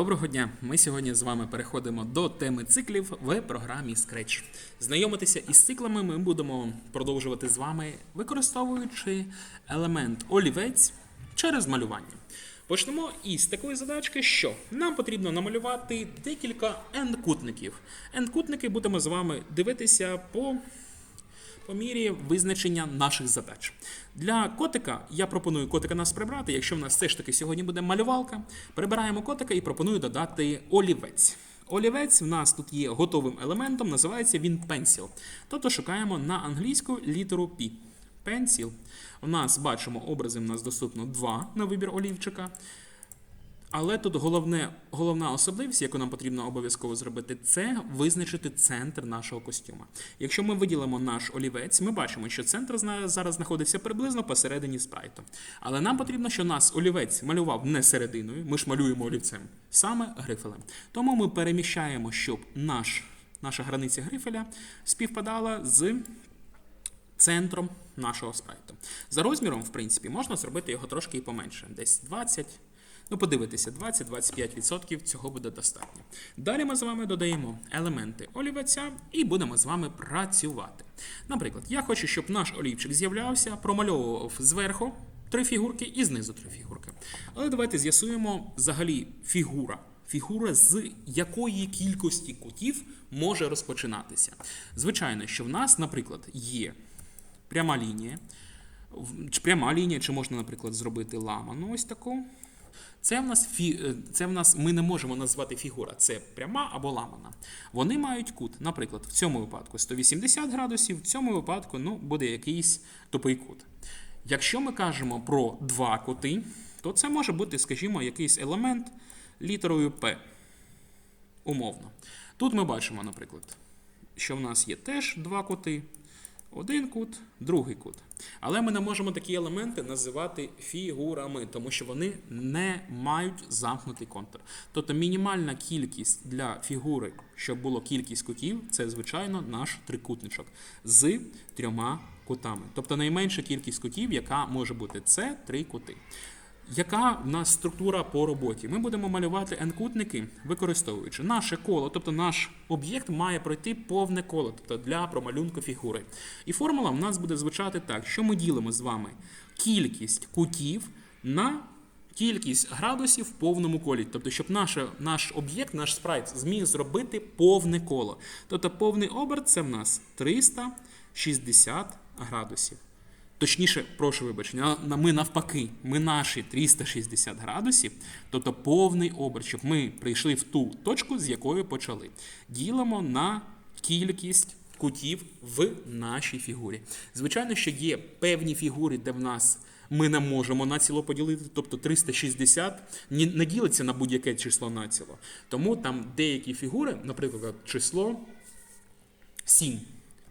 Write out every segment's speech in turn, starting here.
Доброго дня! Ми сьогодні з вами переходимо до теми циклів в програмі Scratch. Знайомитися із циклами ми будемо продовжувати з вами, використовуючи елемент олівець через малювання. Почнемо із такої задачки, що нам потрібно намалювати декілька n-кутників. N-кутники будемо з вами дивитися по по мірі визначення наших задач. Для котика я пропоную котика нас прибрати. Якщо в нас все ж таки сьогодні буде малювалка, прибираємо котика і пропоную додати олівець. Олівець в нас тут є готовим елементом, називається він pencil. Тобто шукаємо на англійську літеру P. Pencil. У нас бачимо образи, в нас доступно два на вибір олівчика. Але тут головне, головна особливість, яку нам потрібно обов'язково зробити, це визначити центр нашого костюма. Якщо ми виділимо наш олівець, ми бачимо, що центр зараз знаходиться приблизно посередині спрайту. Але нам потрібно, щоб нас олівець малював не серединою, ми ж малюємо олівцем, саме грифелем. Тому ми переміщаємо, щоб наш, наша границя грифеля співпадала з центром нашого спрайту. За розміром, в принципі, можна зробити його трошки і поменше, десь 20. Ну, подивитися, 20-25% цього буде достатньо. Далі ми з вами додаємо елементи олівця і будемо з вами працювати. Наприклад, я хочу, щоб наш олівчик з'являвся, промальовував зверху три фігурки і знизу три фігурки. Але давайте з'ясуємо взагалі фігура. Фігура з якої кількості кутів може розпочинатися. Звичайно, що в нас, наприклад, є пряма лінія. Пряма лінія, чи можна, наприклад, зробити ламану ось таку. Це в нас фі... е, це в нас ми не можемо назвати фігура. Це пряма або ламана. Вони мають кут. Наприклад, в цьому випадку 180 градусів, в цьому випадку ну, буде якийсь тупий кут. Якщо ми кажемо про два кути, то це може бути, скажімо, якийсь елемент літерою P. Умовно. Тут ми бачимо, наприклад, що в нас є теж два кути. Один кут, другий кут. Але ми не можемо такі елементи називати фігурами, тому що вони не мають замкнутий контур. Тобто мінімальна кількість для фігури, щоб було кількість кутів, це, звичайно, наш трикутничок з трьома кутами. Тобто найменша кількість кутів, яка може бути, це три кути. Яка в нас структура по роботі? Ми будемо малювати n-кутники, використовуючи наше коло, тобто наш об'єкт має пройти повне коло, тобто для промалюнку фігури. І формула в нас буде звучати так, що ми ділимо з вами кількість кутів на кількість градусів в повному колі. Тобто, щоб наше, наш об'єкт, наш спрайт зміг зробити повне коло. Тобто повний оберт це в нас 360 градусів. Точніше, прошу вибачення, на- ми навпаки, ми наші 360 градусів, тобто повний оберт, щоб ми прийшли в ту точку, з якої почали. Ділимо на кількість кутів в нашій фігурі. Звичайно, що є певні фігури, де в нас ми не можемо націло поділити, тобто 360 не ділиться на будь-яке число націло. Тому там деякі фігури, наприклад, число 7.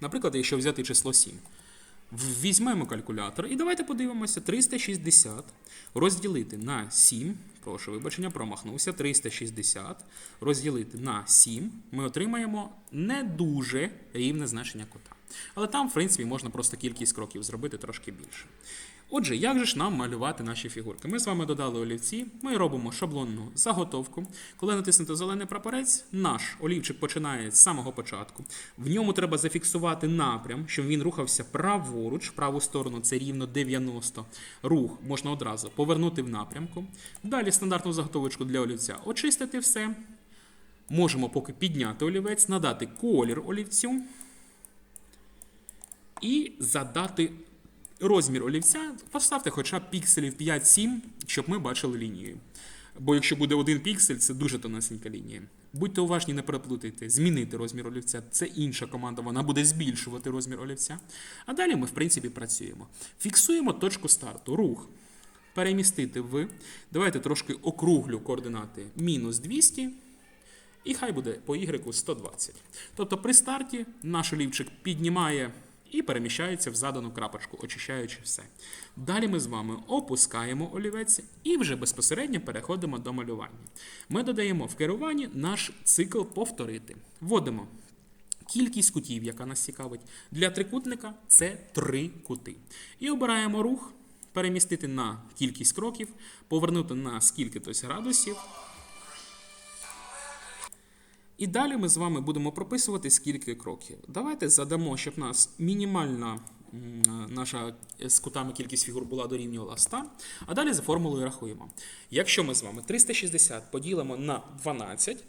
Наприклад, якщо взяти число 7. Візьмемо калькулятор і давайте подивимося 360 розділити на 7. Прошу вибачення, промахнувся. 360 розділити на 7. Ми отримаємо не дуже рівне значення кота. Але там, в принципі, можна просто кількість кроків зробити трошки більше. Отже, як же ж нам малювати наші фігурки? Ми з вами додали олівці, ми робимо шаблонну заготовку. Коли натиснете зелений прапорець, наш олівчик починає з самого початку. В ньому треба зафіксувати напрям, щоб він рухався праворуч, в праву сторону це рівно 90. Рух можна одразу повернути в напрямку. Далі стандартну заготовочку для олівця очистити все. Можемо поки підняти олівець, надати колір олівцю і задати розмір олівця. Поставте хоча б пікселів 5-7, щоб ми бачили лінію. Бо якщо буде один піксель, це дуже тонесенька лінія. Будьте уважні, не переплутайте. Змінити розмір олівця це інша команда, вона буде збільшувати розмір олівця. А далі ми, в принципі, працюємо. Фіксуємо точку старту, рух. Перемістити в. Давайте трошки округлю координати мінус 200. І хай буде по Y 120. Тобто при старті наш олівчик піднімає і переміщається в задану крапочку, очищаючи все. Далі ми з вами опускаємо олівець і вже безпосередньо переходимо до малювання. Ми додаємо в керуванні наш цикл повторити. Вводимо кількість кутів, яка нас цікавить. Для трикутника це три кути. І обираємо рух, перемістити на кількість кроків, повернути на скільки-тось градусів. І далі ми з вами будемо прописувати скільки кроків. Давайте задамо, щоб нас мінімальна наша е, з кутами кількість фігур була дорівнювала 100, а далі за формулою рахуємо. Якщо ми з вами 360 поділимо на 12,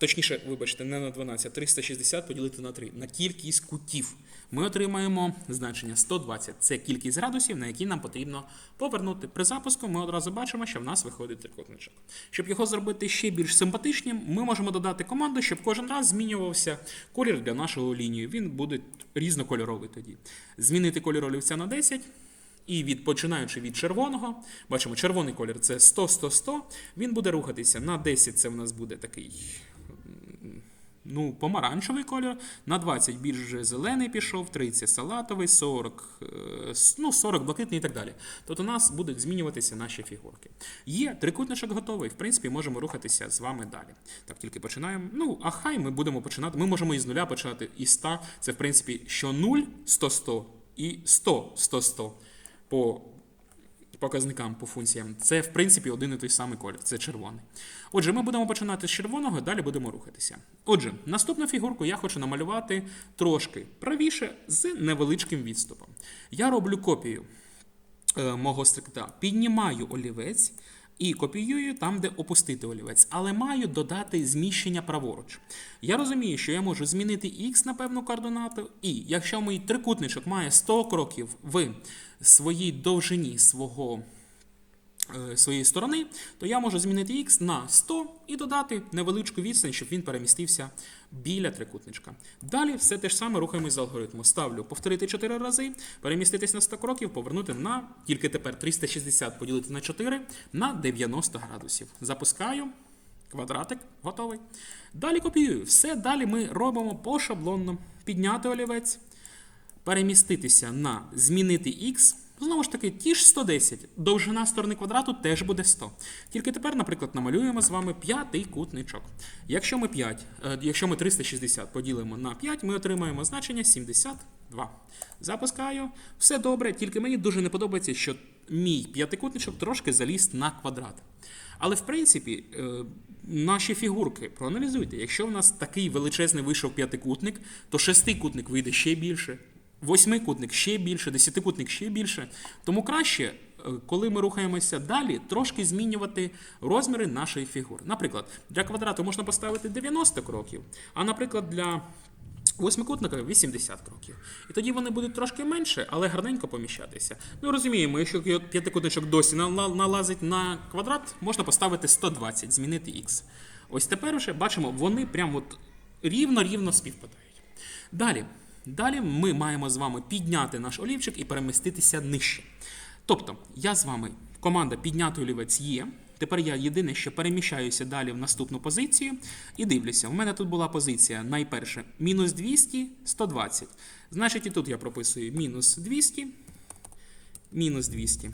точніше, вибачте, не на 12, 360 поділити на 3, на кількість кутів. Ми отримаємо значення 120. Це кількість градусів, на які нам потрібно повернути. При запуску ми одразу бачимо, що в нас виходить трикутничок. Щоб його зробити ще більш симпатичним, ми можемо додати команду, щоб кожен раз змінювався колір для нашого лінії. Він буде різнокольоровий тоді. Змінити кольор олівця на 10. І від починаючи від червоного, бачимо, червоний колір це 100, 100, 100. Він буде рухатися на 10, це в нас буде такий ну, помаранчевий колір, на 20 більш зелений пішов, 30 салатовий, 40, е, ну, 40 блакитний і так далі. Тобто у нас будуть змінюватися наші фігурки. Є трикутничок готовий, в принципі, можемо рухатися з вами далі. Так, тільки починаємо. Ну, а хай ми будемо починати. Ми можемо із нуля почати із 100. Це, в принципі, що 0, 100, 100 і 100, 100, 100 по показникам, по функціям. Це, в принципі, один і той самий колір, це червоний. Отже, ми будемо починати з червоного, далі будемо рухатися. Отже, наступну фігурку я хочу намалювати трошки правіше з невеличким відступом. Я роблю копію е, мого стрикта, піднімаю олівець і копіюю там, де опустити олівець, але маю додати зміщення праворуч. Я розумію, що я можу змінити x на певну координату, і якщо мій трикутничок має 100 кроків в своїй довжині свого своєї сторони, то я можу змінити x на 100 і додати невеличку відстань, щоб він перемістився біля трикутничка. Далі все те ж саме рухаємось з алгоритму. Ставлю повторити 4 рази, переміститись на 100 кроків, повернути на тільки тепер 360 поділити на 4 на 90 градусів. Запускаю. Квадратик готовий. Далі копіюю. Все далі ми робимо пошаблонно. Підняти олівець, переміститися на змінити x. Знову ж таки, ті ж 110. Довжина сторони квадрату теж буде 100. Тільки тепер, наприклад, намалюємо з вами п'ятий кутничок. Якщо ми 5, е, якщо ми 360 поділимо на 5, ми отримаємо значення 72. Запускаю. Все добре, тільки мені дуже не подобається, що мій п'ятикутничок трошки заліз на квадрат. Але в принципі, е, наші фігурки проаналізуйте. Якщо в нас такий величезний вийшов п'ятикутник, то шестикутник вийде ще більше, восьмикутник ще більше, десятикутник ще більше. Тому краще, е, коли ми рухаємося далі, трошки змінювати розміри нашої фігури. Наприклад, для квадрату можна поставити 90 кроків, а наприклад, для Восьмикутника 80 кроків. І тоді вони будуть трошки менше, але гарненько поміщатися. Ну розуміємо, якщо п'ятикутничок досі налазить на квадрат, можна поставити 120, змінити x. Ось тепер вже бачимо, вони прям от рівно-рівно співпадають. Далі. Далі ми маємо з вами підняти наш олівчик і переміститися нижче. Тобто, я з вами, команда підняти олівець є. Тепер я єдине, що переміщаюся далі в наступну позицію і дивлюся. У мене тут була позиція найперше мінус 200, 120. Значить, і тут я прописую мінус 200, мінус 200.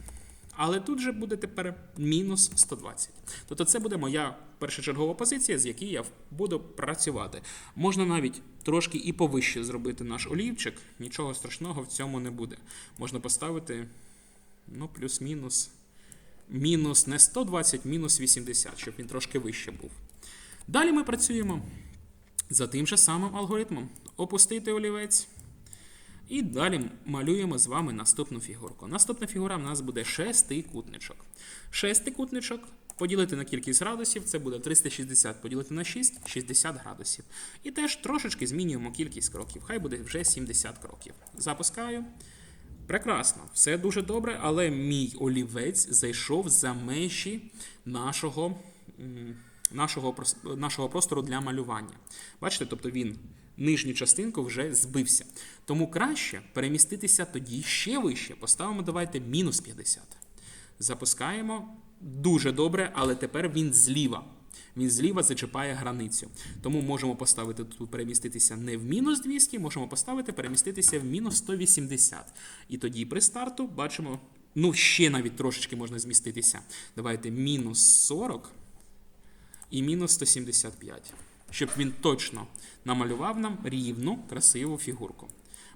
Але тут же буде тепер мінус 120. Тобто це буде моя першочергова позиція, з якій я буду працювати. Можна навіть трошки і повище зробити наш олівчик, нічого страшного в цьому не буде. Можна поставити ну, плюс-мінус мінус не 120, мінус 80, щоб він трошки вище був. Далі ми працюємо за тим же самим алгоритмом. Опустити олівець. І далі малюємо з вами наступну фігурку. Наступна фігура в нас буде шестикутничок. Шестикутничок поділити на кількість градусів, це буде 360 поділити на 6, 60 градусів. І теж трошечки змінюємо кількість кроків. Хай буде вже 70 кроків. Запускаю. Прекрасно, все дуже добре, але мій олівець зайшов за межі нашого, нашого, нашого простору для малювання. Бачите, тобто він нижню частинку вже збився. Тому краще переміститися тоді ще вище. Поставимо, давайте мінус 50. Запускаємо. Дуже добре, але тепер він зліва. Він зліва зачіпає границю. Тому можемо поставити тут переміститися не в мінус 200, можемо поставити переміститися в мінус 180. І тоді при старту бачимо, ну ще навіть трошечки можна зміститися. Давайте мінус 40 і мінус 175. Щоб він точно намалював нам рівну, красиву фігурку.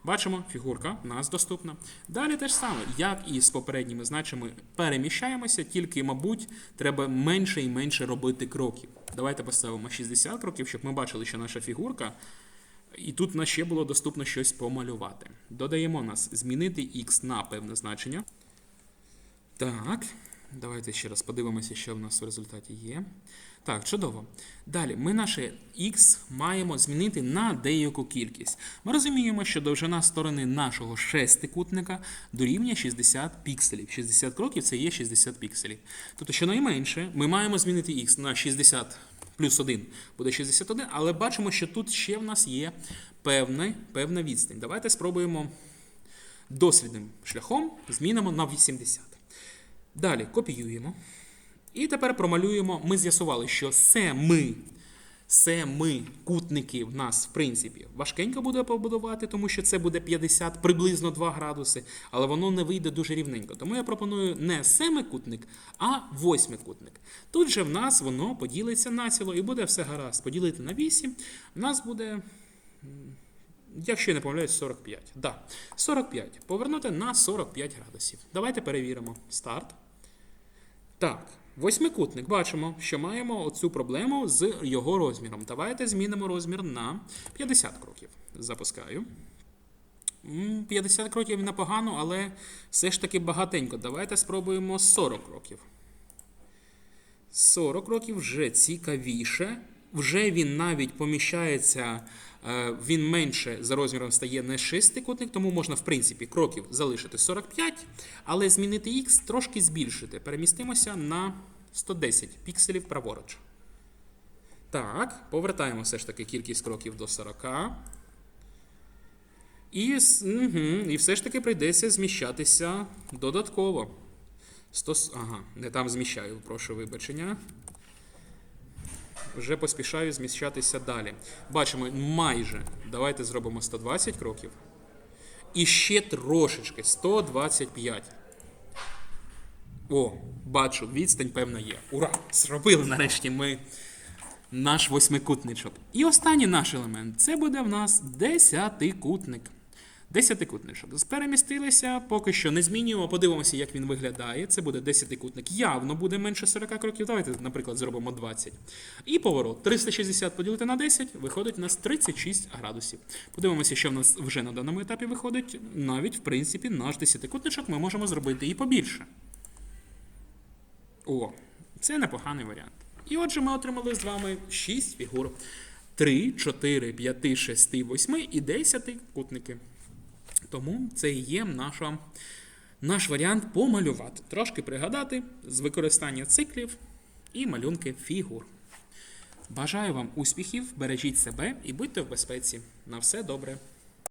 Бачимо, фігурка в нас доступна. Далі те ж саме, як і з попередніми значами, переміщаємося, тільки, мабуть, треба менше і менше робити кроків. Давайте поставимо 60 кроків, щоб ми бачили, що наша фігурка. І тут нам ще було доступно щось помалювати. Додаємо нас змінити x на певне значення. Так, давайте ще раз подивимося, що в нас в результаті є. Так, чудово. Далі ми наше x маємо змінити на деяку кількість. Ми розуміємо, що довжина сторони нашого шестикутника дорівнює 60 пікселів. 60 кроків це є 60 пікселів. Тобто, щонайменше, ми маємо змінити x на 60 плюс 1 буде 61, але бачимо, що тут ще в нас є певна, певна відстань. Давайте спробуємо дослідним шляхом змінимо на 80. Далі копіюємо. І тепер промалюємо. Ми з'ясували, що семи, семи кутники в нас, в принципі, важкенько буде побудувати, тому що це буде 50, приблизно 2 градуси, але воно не вийде дуже рівненько. Тому я пропоную не семикутник, а восьмикутник. Тут же в нас воно поділиться націло і буде все гаразд. Поділити на 8, в нас буде. Якщо я не помиляюсь, 45. Да, 45. Повернути на 45 градусів. Давайте перевіримо. Старт. Так, восьмикутник. Бачимо, що маємо оцю проблему з його розміром. Давайте змінимо розмір на 50 кроків. Запускаю. 50 кроків непогано, але все ж таки багатенько. Давайте спробуємо 40 кроків. 40 років вже цікавіше. Вже він навіть поміщається, він менше за розміром стає не шестикутник, тому можна, в принципі, кроків залишити 45, але змінити X трошки збільшити. Перемістимося на 110 пікселів праворуч. Так, повертаємо все ж таки кількість кроків до 40. І, угу, і все ж таки прийдеться зміщатися додатково. 100, ага, не там зміщаю, прошу вибачення. Вже поспішаю зміщатися далі. Бачимо, майже. Давайте зробимо 120 кроків. І ще трошечки 125. О, бачу, відстань певна є. Ура! Зробили нарешті ми наш восьмикутничок. І останній наш елемент це буде в нас десятикутник. Десятикутничок. Перемістилися, поки що не змінюємо. Подивимося, як він виглядає. Це буде десятикутник. Явно буде менше 40 кроків. Давайте, наприклад, зробимо 20. І поворот. 360 поділити на 10, виходить у нас 36 градусів. Подивимося, що в нас вже на даному етапі виходить. Навіть, в принципі, наш десятикутничок ми можемо зробити і побільше. О, це непоганий варіант. І отже, ми отримали з вами 6 фігур. 3, 4, 5, 6, 8 і 10 кутники. Тому це і є наша, наш варіант помалювати. Трошки пригадати з використання циклів і малюнки фігур. Бажаю вам успіхів, бережіть себе і будьте в безпеці. На все добре.